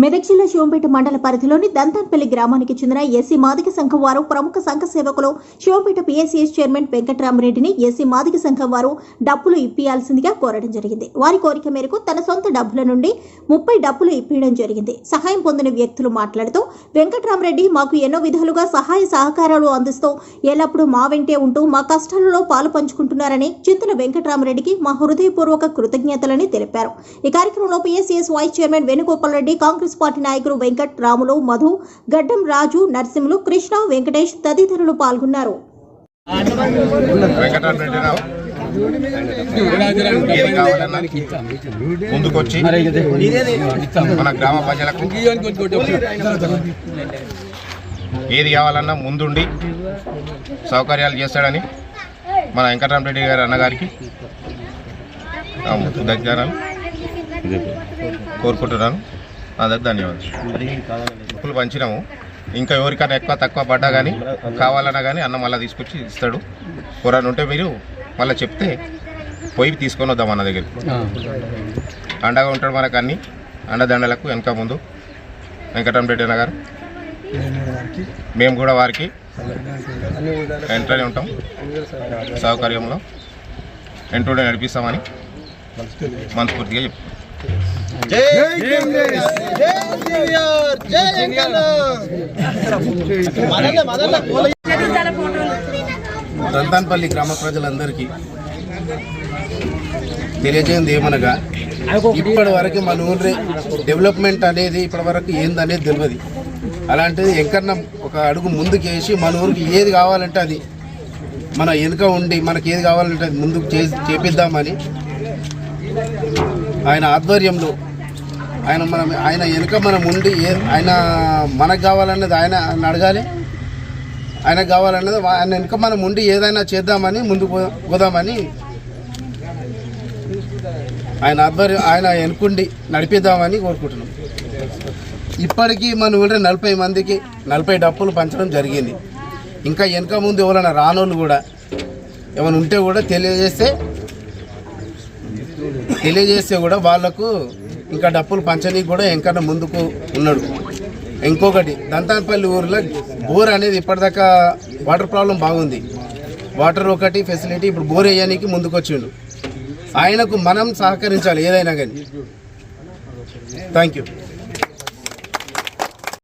మెదక్ జిల్లా శివంపేట మండల పరిధిలోని దంతాన్పల్లి గ్రామానికి చెందిన ఎస్సీ మాదిక సంఘం వారు ప్రముఖ సంఘ సేవకులు శివంపేట పిఎస్సిఎస్ చైర్మన్ వెంకటరామరెడ్డిని ఎస్సీ మాదిక సంఘం వారు డబ్బులు ఇప్పియాల్సిందిగా కోరడం జరిగింది. వారి కోరిక మేరకు తన సొంత డబ్బుల నుండి ముప్పై డబ్బులు ఇప్పించడం జరిగింది. సహాయం పొందిన వ్యక్తులు మాట్లాడుతూ వెంకటరామరెడ్డి మాకు ఎన్నో విధాలుగా సహాయ సహకారాలు అందిస్తూ ఎల్లప్పుడూ మా వెంటే ఉంటూ మా కష్టాలలో పాలు పంచుకుంటున్నారని చింతల వెంకటరామరెడ్డికి మా హృదయపూర్వక కృతజ్ఞతలని తెలిపారు. ఈ కార్యక్రమంలో PSCS vice chairman Venugopal Reddy Congress party నాయకులు వెంకట్ రాములు మధు గడ్డం రాజు నరసింహులు కృష్ణ వెంకటేష్ తదితరులు పాల్గొన్నారు. ఏది కావాలన్నా ముందుకొచ్చి మన గ్రామ ప్రజలకు ఏది కావాలన్నా ముందుండి సౌకర్యాలు చేస్తాడని మన వెంకటరామరెడ్డి గారు అన్నగారికి దగ్గర కోరుకుంటున్నాను. అందరికి ధన్యవాదాలు. పంచినాము. ఇంకా ఎవరికైనా ఎక్కువ తక్కువ పడ్డా కానీ కావాలన్నా కానీ అన్న మళ్ళీ తీసుకొచ్చి ఇస్తాడు. కూరని ఉంటే మీరు మళ్ళీ చెప్తే పోయి తీసుకొని వద్దాం అన్న దగ్గరికి. అండగా ఉంటాడు మనకు అన్ని. అండదండలకు వెనక ముందు. వెంకటరామరెడ్డి అన్న గారు. మేము కూడా వారికి వెంటనే ఉంటాం. సౌకర్యంలో. వెంటనే నడిపిస్తామని మనస్ఫూర్తిగా చెప్తాం దంతాన్పల్లి గ్రామ ప్రజలందరికీ తెలియజేయంది ఏమనగా ఇప్పటి వరకు మన ఊరి డెవలప్మెంట్ అనేది ఇప్పటి వరకు ఏందనేది తెలియదు అలాంటిది ఎంకన్నా ఒక అడుగు ముందుకేసి మన ఊరికి ఏది కావాలంటే అది మన వెనుక ఉండి మనకి ఏది కావాలంటే అది ముందుకు చేపిద్దామని ఆయన ఆధ్వర్యంలో ఆయన మనం ఆయన వెనుక మనం ఉండి ఏ ఆయన మనకు కావాలన్నది ఆయన ఆయన అడగాలి. ఆయనకు కావాలన్నది ఆయన వెనుక మనం ఉండి ఏదైనా చేద్దామని ముందుకు పో- పోదామని ఆయన ఆధ్వర్యం ఆయన వెనుకుండి నడిపిద్దామని కోరుకుంటున్నాం. ఇప్పటికీ మన ఊళ్ళో నలభై మందికి నలభై డప్పులు పంచడం జరిగింది. ఇంకా వెనక ముందు ఎవరైనా రానోళ్ళు కూడా ఏమైనా ఉంటే కూడా తెలియజేస్తే తెలియజేస్తే కూడా వాళ్ళకు ఇంకా డప్పులు పంచనీకి కూడా ఎంకన్నా ముందుకు ఉన్నాడు. ఇంకొకటి దంతాన్పల్లి ఊరిలో బోర్ అనేది ఇప్పటిదాకా వాటర్ ప్రాబ్లం బాగుంది. వాటర్ ఒకటి ఫెసిలిటీ ఇప్పుడు బోర్ వేయడానికి ముందుకు వచ్చిండు ఆయనకు మనం సహకరించాలి ఏదైనా కానీ. Thank you.